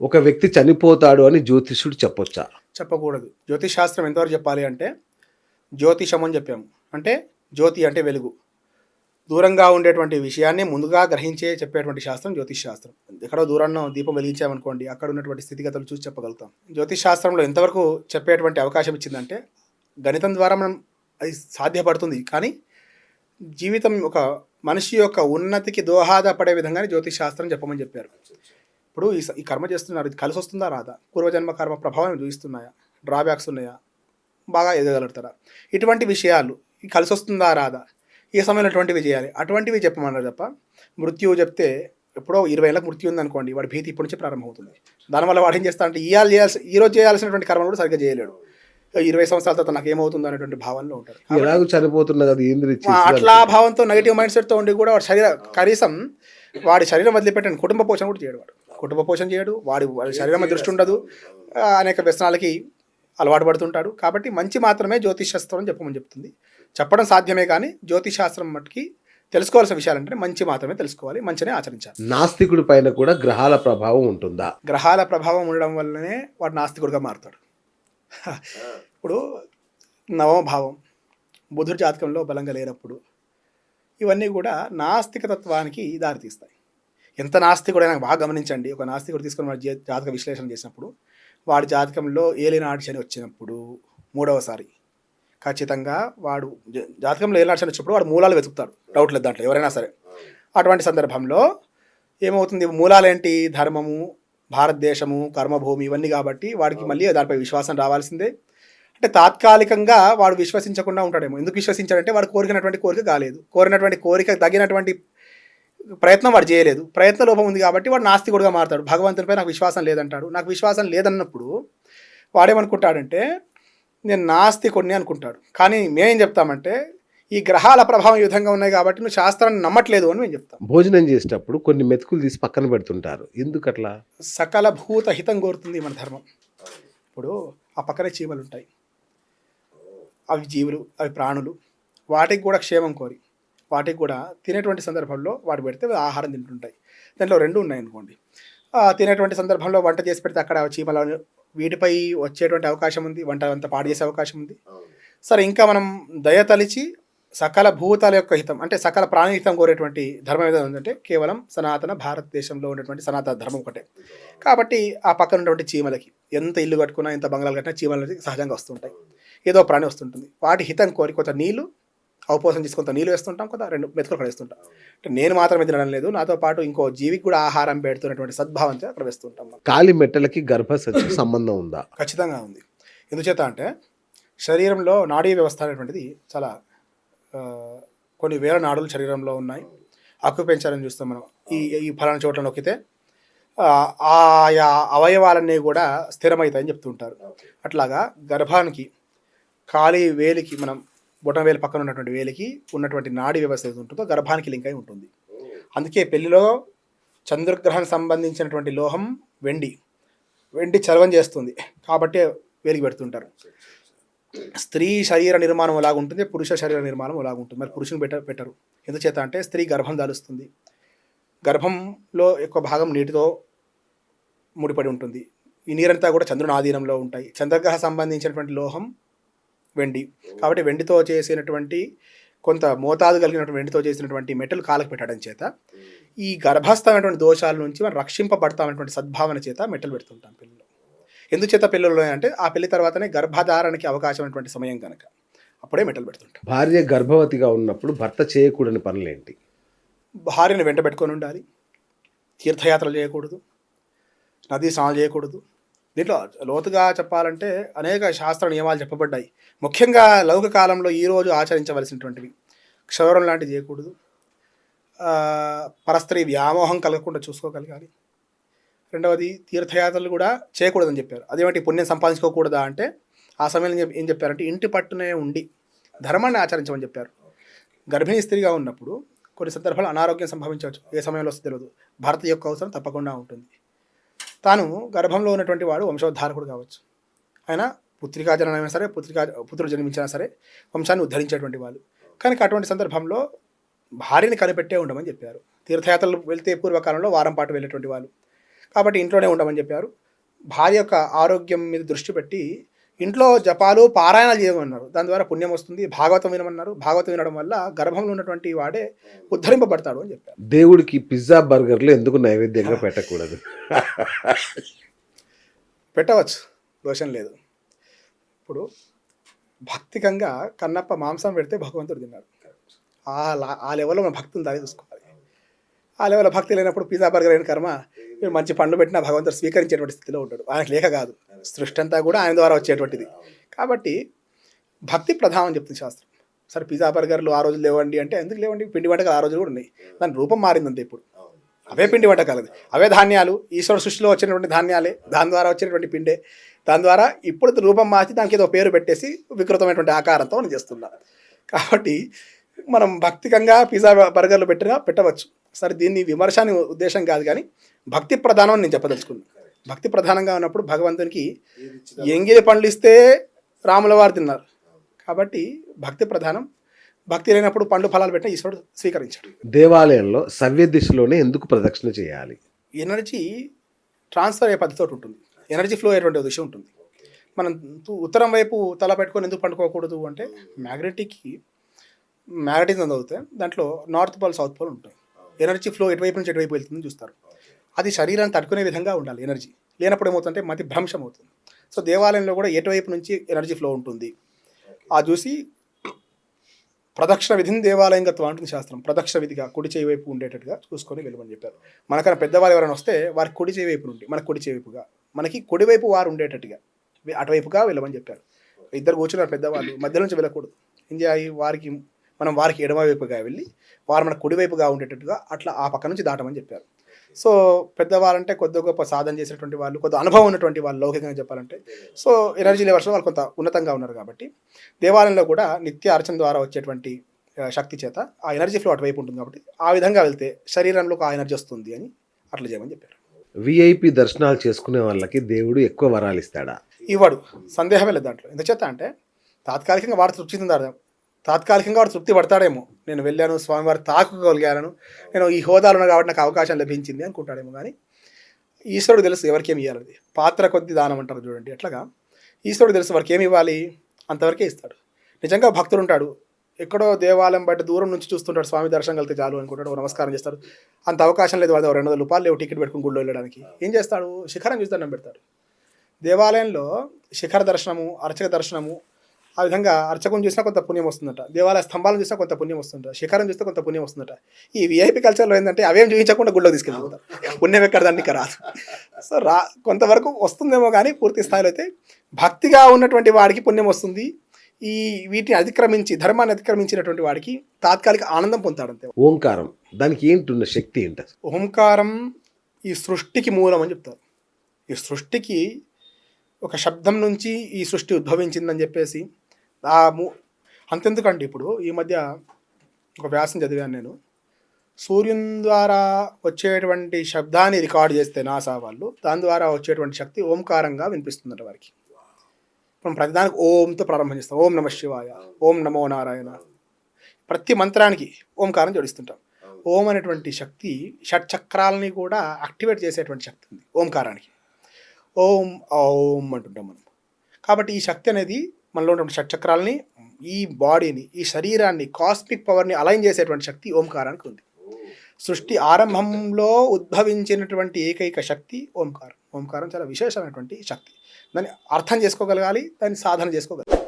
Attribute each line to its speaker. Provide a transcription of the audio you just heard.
Speaker 1: ఒక వ్యక్తి చనిపోతాడు అని జ్యోతిష్యుడు చెప్పొచ్చా?
Speaker 2: చెప్పకూడదు. జ్యోతిష్ శాస్త్రం ఎంతవరకు చెప్పాలి అంటే జ్యోతిషం అని చెప్పాము అంటే జ్యోతి అంటే వెలుగు. దూరంగా ఉండేటువంటి విషయాన్ని ముందుగా గ్రహించే చెప్పేటువంటి శాస్త్రం జ్యోతిష్ శాస్త్రం. ఎక్కడో దూరాన్న దీపం వెలిగించామనుకోండి అక్కడ ఉన్నటువంటి స్థితిగతులు చూసి చెప్పగలుగుతాం. జ్యోతిష్ శాస్త్రంలో ఎంతవరకు చెప్పేటువంటి అవకాశం ఇచ్చిందంటే గణితం ద్వారా మనం అది సాధ్యపడుతుంది. కానీ జీవితం ఒక మనిషి యొక్క ఉన్నతికి దోహదపడే విధంగానే జ్యోతిష్ శాస్త్రం చెప్పమని చెప్పారు. ఇప్పుడు ఈ ఈ కర్మ చేస్తున్నారు ఇది కలిసి వస్తుందా రాదా? పూర్వజన్మ కర్మ ప్రభావం చూపిస్తున్నాయా డ్రాబ్యాక్స్ ఉన్నాయా? బాగా ఎదగలుగుతారా ఇటువంటి విషయాలు ఈ కలిసి వస్తుందా రాదా? ఏ సమయంలో అటువంటివి చేయాలి? అటువంటివి చెప్పమన్నారు తప్ప మృత్యువు చెప్తే ఎప్పుడో ఇరవై ఏళ్ళకి మృత్యు ఉందనుకోండి వాడి భీతి ఇప్పటి నుంచి ప్రారంభమవుతుంది. దానివల్ల వాడు ఏం చేస్తా అంటే ఇవాళ చేయాల్సి ఈ రోజు చేయాల్సినటువంటి కర్మలు కూడా సరిగ్గా చేయలేడు. ఇరవై సంవత్సరాల తర్వాత నాకు ఏమవుతుందో అనేటువంటి భావనలో ఉంటారు
Speaker 1: ఎలాగో చనిపోతున్నా కదా ఏంది
Speaker 2: ఆ, అట్లా భావంతో నెగిటివ్ మైండ్ సెట్తో ఉండి కూడా వాడి శరీర కనీసం వాడి శరీరం వదిలిపెట్టండి కుటుంబ పోషణ కూడా చేయడు వాడు. కుటుంబ పోషణ చేయడు వాడి వాడి శరీరం మీద దృష్టి ఉండదు. అనేక వ్యసనాలకి అలవాటు పడుతుంటాడు. కాబట్టి మంచి మాత్రమే జ్యోతిష్ శాస్త్రం అని చెప్పమని చెప్తుంది. చెప్పడం సాధ్యమే కానీ జ్యోతిష్ శాస్త్రం మట్టుకి తెలుసుకోవాల్సిన విషయాలంటే మంచి మాత్రమే తెలుసుకోవాలి మంచినే ఆచరించాలి.
Speaker 1: నాస్తికుడి పైన కూడా గ్రహాల ప్రభావం ఉంటుందా?
Speaker 2: గ్రహాల ప్రభావం ఉండడం వల్లనే వాడు నాస్తికుడిగా మారుతాడు. ఇప్పుడు నవమ భావం బుధుడి జాతకంలో బలంగా లేనప్పుడు ఇవన్నీ కూడా నాస్తిక తత్వానికి దారితీస్తాయి. ఎంత నాస్తికుడైనా బాగా గమనించండి. ఒక నాస్తికుడు తీసుకొని వాడి జా- జాతక విశ్లేషణ చేసినప్పుడు వాడి జాతకంలో ఏలినాటి శని వచ్చినప్పుడు మూడవసారి ఖచ్చితంగా వాడు జ- జాతకంలో ఏలినాటి శని వచ్చినప్పుడు వాడు మూలాలు వెతుకుతాడు. డౌట్ లేదు దాంట్లో ఎవరైనా సరే. అటువంటి సందర్భంలో ఏమవుతుంది? మూలాలేంటి? ధర్మము భారతదేశము కర్మభూమి ఇవన్నీ కాబట్టి వాడికి మళ్ళీ దానిపై విశ్వాసం రావాల్సిందే. అంటే తాత్కాలికంగా వాడు విశ్వసించకుండా ఉంటాడేమో. ఎందుకు విశ్వసించాడంటే వాడు కోరినటువంటి కోరిక కాలేదు. కోరినటువంటి కోరిక తగినటువంటి ప్రయత్నం వాడు చేయలేదు. ప్రయత్న లోపం ఉంది కాబట్టి వాడు నాస్తికుడుగా మారుతాడు. భగవంతునిపై నాకు విశ్వాసం లేదంటాడు. నాకు విశ్వాసం లేదన్నప్పుడు వాడేమనుకుంటాడంటే నేను నాస్తికుడిని అనుకుంటాడు. కానీ మేమేం చెప్తామంటే ఈ గ్రహాల ప్రభావం ఈ విధంగా ఉన్నాయి కాబట్టి నువ్వు శాస్త్రాన్ని నమ్మట్లేదు అని మేము చెప్తాం.
Speaker 1: భోజనం చేసేటప్పుడు కొన్ని మెతుకులు తీసి పక్కన పెడుతుంటారు. ఎందుకు అట్లా
Speaker 2: సకల భూత హితం కోరుతుంది మన ధర్మం. ఇప్పుడు ఆ పక్కనే చీమలు ఉంటాయి అవి జీవులు అవి ప్రాణులు. వాటికి కూడా క్షేమం కోరి. వాటికి కూడా తినేటువంటి సందర్భంలో వాటి పెడితే ఆహారం తింటుంటాయి. దాంట్లో రెండు ఉన్నాయి అనుకోండి తినేటువంటి సందర్భంలో వంట చేసి పెడితే అక్కడ చీమలు వీటిపై వచ్చేటువంటి అవకాశం ఉంది. వంట అంతా పాడు చేసే అవకాశం ఉంది. సరే ఇంకా మనం దయ తలిచి సకల భూతాల యొక్క హితం అంటే సకల ప్రాణహితం కోరేటువంటి ధర్మం ఏదైనా ఉందంటే కేవలం సనాతన భారతదేశంలో ఉన్నటువంటి సనాతన ధర్మం ఒకటే. కాబట్టి ఆ పక్కన ఉన్నటువంటి చీమలకి ఎంత ఇల్లు కట్టుకున్నా ఎంత బంగ్లాలు కట్టినా చీమలు అనేది సహజంగా వస్తుంటాయి. ఏదో ప్రాణి వస్తుంటుంది. వాటి హితం కోరి కొంత నీళ్ళు అవపోసం చేసి కొంత నీళ్ళు వేస్తుంటాం కొంత రెండు మెతుకులు అక్కడ వేస్తుంటాం. అంటే నేను మాత్రమే తినడం లేదు నాతో పాటు ఇంకో జీవికి కూడా ఆహారం పెడుతున్నటువంటి సద్భావంతో అక్కడ వేస్తుంటాం.
Speaker 1: కాలి మెట్టలకి గర్భసంచికి సంబంధం ఉందా?
Speaker 2: ఖచ్చితంగా ఉంది. ఎందుచేత అంటే శరీరంలో నాడీ వ్యవస్థ అనేటువంటిది చాలా కొన్ని వేల నాడులు శరీరంలో ఉన్నాయి. ఆక్యుపెంచర్ అని చూస్తాం మనం. ఈ ఈ ఫలానా చోట్ల నొక్కితే ఆయా అవయవాలన్నీ కూడా స్థిరమవుతాయని చెప్తుంటారు. అట్లాగా గర్భానికి ఖాళీ వేలికి మనం బొటన వేలు పక్కన ఉన్నటువంటి వేలికి ఉన్నటువంటి నాడీ వ్యవస్థ ఏది ఉంటుందో గర్భానికి లింక్ అయి ఉంటుంది. అందుకే పెళ్ళిలో చంద్రగ్రహం సంబంధించినటువంటి లోహం వెండి వెండి చలవం చేస్తుంది. కాబట్టి వేలికి పెడుతుంటారు. స్త్రీ శరీర నిర్మాణం ఎలాగ ఉంటుంది? పురుష శరీర నిర్మాణం ఎలాగ ఉంటుంది? మరి పురుషుని పెట్ట పెట్టరు. ఎందుచేత అంటే స్త్రీ గర్భం దాలుస్తుంది. గర్భంలో ఎక్కువ భాగం నీటితో ముడిపడి ఉంటుంది. ఈ నీరంతా కూడా చంద్రుని ఆధీనంలో ఉంటాయి. చంద్రగ్రహ సంబంధించినటువంటి లోహం వెండి. కాబట్టి వెండితో చేసినటువంటి కొంత మోతాదు కలిగినటువంటి వెండితో చేసినటువంటి మెటల్ కాలకు పెట్టడం చేత ఈ గర్భస్థమైనటువంటి దోషాల నుంచి మనం రక్షింపబడతామనేటువంటి సద్భావన చేత మెట్టలు పెడుతుంటాం పిల్లలు. ఎందుచేత పిల్లలు అంటే ఆ పెళ్ళి తర్వాతనే గర్భధారణకి అవకాశం ఉన్నటువంటి సమయం కనుక అప్పుడే మెట్టలు పెడుతుంటాం.
Speaker 1: భార్య గర్భవతిగా ఉన్నప్పుడు భర్త చేయకూడని పనులేంటి?
Speaker 2: భార్యను వెంట పెట్టుకొని ఉండాలి. తీర్థయాత్రలు చేయకూడదు. నదీ స్నానాలు చేయకూడదు. దీంట్లో లోతుగా చెప్పాలంటే అనేక శాస్త్ర నియమాలు చెప్పబడ్డాయి. ముఖ్యంగా లౌకిక కాలంలో ఈరోజు ఆచరించవలసినటువంటివి. క్షౌరం లాంటివి చేయకూడదు. పరస్త్రీ వ్యామోహం కలగకుండా చూసుకోగలగాలి. రెండవది తీర్థయాత్రలు కూడా చేయకూడదని చెప్పారు. అదేమిటి? పుణ్యం సంపాదించుకోకూడదా అంటే ఆ సమయంలో ఏం చెప్పారంటే ఇంటి పట్టునే ఉండి ధర్మాన్ని ఆచరించమని చెప్పారు. గర్భిణీ స్త్రీగా ఉన్నప్పుడు కొన్ని సందర్భాలు అనారోగ్యం సంభవించవచ్చు. ఏ సమయంలో తెలియదు భర్త యొక్క అవసరం తప్పకుండా ఉంటుంది. తాను గర్భంలో ఉన్నటువంటి వాడు వంశోద్ధారకుడు కావచ్చు. ఆయన పుత్రికా జననమైనా సరే పుత్రికా పుత్రుడు జన్మించినా సరే వంశాన్ని ఉద్ధరించేటువంటి వాళ్ళు కనుక అటువంటి సందర్భంలో భార్యని కనిపెట్టే ఉండమని చెప్పారు. తీర్థయాత్రలు వెళ్తే పూర్వకాలంలో వారం పాటు వెళ్ళేటువంటి వాళ్ళు. కాబట్టి ఇంట్లోనే ఉండమని చెప్పారు. భార్య యొక్క ఆరోగ్యం మీద దృష్టి పెట్టి ఇంట్లో జపాలు పారాయణాలు చేయమన్నారు. దాని ద్వారా పుణ్యం వస్తుంది భాగవతం వినమన్నారు. భాగవతం వినడం వల్ల గర్భంలో ఉన్నటువంటి వాడే ఉద్ధరింపబడతాడు అని చెప్పారు.
Speaker 1: దేవుడికి పిజ్జా బర్గర్లు ఎందుకు నైవేద్యంగా పెట్టకూడదు?
Speaker 2: పెట్టవచ్చు. దోషం లేదు. ఇప్పుడు భక్తికంగా కన్నప్ప మాంసం పెడితే భగవంతుడు తిన్నాడు. ఆ లెవెల్లో మన భక్తిని దాని చూసుకోవాలి. ఆ లెవెల్ భక్తి లేనప్పుడు పిజ్జా బర్గర్ అయిన కర్మ. మీరు మంచి పండ్లు పెట్టినా భగవంతుడు స్వీకరించేటువంటి స్థితిలో ఉంటాడు. ఆయనకు లేఖ కాదు. సృష్టి అంతా కూడా ఆయన ద్వారా వచ్చేటువంటిది. కాబట్టి భక్తి ప్రధానం చెప్తుంది శాస్త్రం. సరే పిజ్జా బర్గర్లు ఆ రోజు లేవండి అంటే ఎందుకు లేవండి? పిండి వంటకాలు ఆ రోజు కూడా ఉన్నాయి. దాని రూపం మారిందంతే ఇప్పుడు. అవే పిండి వంటకాలు అవే ధాన్యాలు. ఈశ్వర సృష్టిలో వచ్చినటువంటి ధాన్యాలే. దాని ద్వారా వచ్చినటువంటి పిండే. దాని ద్వారా ఇప్పుడు రూపం మార్చి దానికి ఏదో పేరు పెట్టేసి వికృతమైనటువంటి ఆకారంతో మనం చేస్తున్నాం. కాబట్టి మనం భక్తికంగా పిజ్జా బర్గర్లు పెట్టినా పెట్టవచ్చు. సరే దీన్ని విమర్శ అని ఉద్దేశం కాదు కానీ భక్తి ప్రధానం అని నేను చెప్పదలుచుకున్నాను భక్తి ప్రధానంగా ఉన్నప్పుడు భగవంతునికి ఎంగిలి పండ్లు ఇస్తే రాముల వారు తిన్నారు. కాబట్టి భక్తి ప్రధానం. భక్తి లేనప్పుడు పండ్లు ఫలాలు పెట్టిన ఈశ్వరుడు స్వీకరించాడు.
Speaker 1: దేవాలయంలో సవ్య దిశలోనే ఎందుకు ప్రదక్షిణ చేయాలి?
Speaker 2: ఎనర్జీ ట్రాన్స్ఫర్ అయ్యే పద్ధతితో ఉంటుంది. ఎనర్జీ ఫ్లో అయ్యేటువంటి విషయం ఉంటుంది. మనం ఉత్తరం వైపు తల పెట్టుకొని ఎందుకు పండుకోకూడదు అంటే మ్యాగ్నెటిక్కి మ్యాగ్నెటిజం చదివితే దాంట్లో నార్త్ పోల్ సౌత్ పోల్ ఉంటాయి. ఎనర్జీ ఫ్లో ఎటువైపు నుంచి ఎటువైపు వెళ్తుందని చూస్తారు. అది శరీరాన్ని తట్టుకునే విధంగా ఉండాలి ఎనర్జీ. లేనప్పుడు ఏమవుతుందంటే మతి భ్రంశం అవుతుంది. సో దేవాలయంలో కూడా ఎటువైపు నుంచి ఎనర్జీ ఫ్లో ఉంటుంది. ఆ చూసి ప్రదక్షిణ విధిని దేవాలయం గత్వం అంటుంది శాస్త్రం. ప్రదక్షిణ విధిగా కుడి చేయి వైపు ఉండేటట్టుగా చూసుకొని వెళ్ళమని చెప్పారు. మనకన్నా పెద్దవాళ్ళు ఎవరైనా వస్తే వారి కుడి చేయి వైపు నుండి మన కుడి చేయి వైపుగా మనకి కుడివైపు వారు ఉండేటట్టుగా అటువైపుగా వెళ్ళమని చెప్పారు. ఇద్దరు కూర్చున్నారు పెద్దవాళ్ళు మధ్య నుంచి వెళ్ళకూడదు. ఏం చేయాలి? వారికి మనం వారికి ఎడమ వైపుగా వెళ్ళి వారు మన కుడివైపుగా ఉండేటట్టుగా అట్లా ఆ పక్క నుంచి దాటమని చెప్పారు. సో పెద్దవాళ్ళంటే కొద్ది గొప్ప సాధన చేసినటువంటి వాళ్ళు కొద్ది అనుభవం ఉన్నటువంటి వాళ్ళు లౌకికంగా చెప్పాలంటే. సో ఎనర్జీ లెవెల్స్ వాళ్ళు కొంత ఉన్నతంగా ఉన్నారు కాబట్టి దేవాలయంలో కూడా నిత్య అర్చన ద్వారా వచ్చేటువంటి శక్తి చేత ఆ ఎనర్జీ ఫ్లో అటువైపు ఉంటుంది కాబట్టి ఆ విధంగా వెళ్తే శరీరంలోకి ఆ ఎనర్జీ వస్తుంది అని అట్లా చేయమని చెప్పారు.
Speaker 1: విఐపి దర్శనాలు చేసుకునే వాళ్ళకి దేవుడు ఎక్కువ వరాలు ఇస్తాడా?
Speaker 2: ఇవ్వడు. సందేహమే లేదు దాంట్లో. ఎందుచేత అంటే తాత్కాలికంగా వాడు తృప్తి చెందాడు తాత్కాలికంగా వాడు తృప్తి పడతాడేమో. నేను వెళ్ళాను స్వామివారి తాకగలిగాను నేను ఈ హోదాలో ఉన్నా కాబట్టి నాకు అవకాశం లభించింది అనుకుంటాడేమో కానీ ఈశ్వరుడు తెలుసు ఎవరికేమి ఇవ్వాలి పాత్ర కొద్ది దానం అంటారు చూడండి. అట్లాగా ఈశ్వరుడు తెలుసు వారికి ఏమి ఇవ్వాలి? అంతవరకే ఇస్తాడు. నిజంగా భక్తుడు ఉంటాడు. ఎక్కడో దేవాలయం బయట దూరం నుంచి చూస్తుంటాడు స్వామి దర్శనం కలిగితే చాలు అనుకుంటాడు నమస్కారం చేస్తాడు. అంత అవకాశం లేదు వాళ్ళు రెండు వందల రూపాయలు లేవు టికెట్ పెట్టుకుని గుళ్ళో వెళ్ళడానికి. ఏం చేస్తాడు? శిఖరం చూసి దండం పెడతాడు. దేవాలయంలో శిఖర దర్శనము అర్చక దర్శనము ఆ విధంగా అర్చకం చూసినా కొంత పుణ్యం వస్తుందట. దేవాలయ స్తంభాలను చూసినా కొంత పుణ్యం వస్తుందట. శిఖరం చూస్తే కొంత పుణ్యం వస్తుందట. ఈ విఐపి కల్చర్లో ఏంటంటే అవేం చూపించకుండా గుళ్ళోకి తీసుకెళ్ళిపోతారు. పుణ్యం ఎక్కడ దానికి రాదు. సో రా కొంతవరకు వస్తుందేమో కానీ పూర్తి స్థాయిలో అయితే భక్తిగా ఉన్నటువంటి వాడికి పుణ్యం వస్తుంది. ఈ వీటిని అతిక్రమించి ధర్మాన్ని అతిక్రమించినటువంటి వాడికి తాత్కాలిక ఆనందం పొందుతాడు అంతే
Speaker 1: ఓంకారం దానికి ఏంటున్న శక్తి ఏంటి?
Speaker 2: ఓంకారం ఈ సృష్టికి మూలం అని చెప్తారు. ఈ సృష్టికి ఒక శబ్దం నుంచి ఈ సృష్టి ఉద్భవించిందని చెప్పేసి ఆ మూ అంతెందుకండి ఇప్పుడు ఈ మధ్య ఒక వ్యాసం చదివాను నేను. సూర్యుని ద్వారా వచ్చేటువంటి శబ్దాన్ని రికార్డ్ చేస్తే నాసా వాళ్ళు దాని ద్వారా వచ్చేటువంటి శక్తి ఓంకారంగా వినిపిస్తుందట వారికి. మనం ప్రతిదానికి ఓంతో ప్రారంభం చేస్తాం. ఓం నమ శివాయ ఓం నమో నారాయణ. ప్రతి మంత్రానికి ఓంకారం జోడిస్తుంటాం. ఓం అనేటువంటి శక్తి షట్ చక్రాలని కూడా యాక్టివేట్ చేసేటువంటి శక్తి ఉంది ఓంకారానికి. ఓం ఓం అంటుంటాం మనం. కాబట్టి ఈ శక్తి అనేది మనలో ఉన్నటువంటి షట్చక్రాలని ఈ బాడీని ఈ శరీరాన్ని కాస్మిక్ పవర్ని అలైన్ చేసేటువంటి శక్తి ఓంకారానికి ఉంది. సృష్టి ఆరంభంలో ఉద్భవించినటువంటి ఏకైక శక్తి ఓంకారం. ఓంకారం చాలా విశేషమైనటువంటి శక్తి. దాన్ని అర్థం చేసుకోగలగాలి దాన్ని సాధన చేసుకోగలగాలి.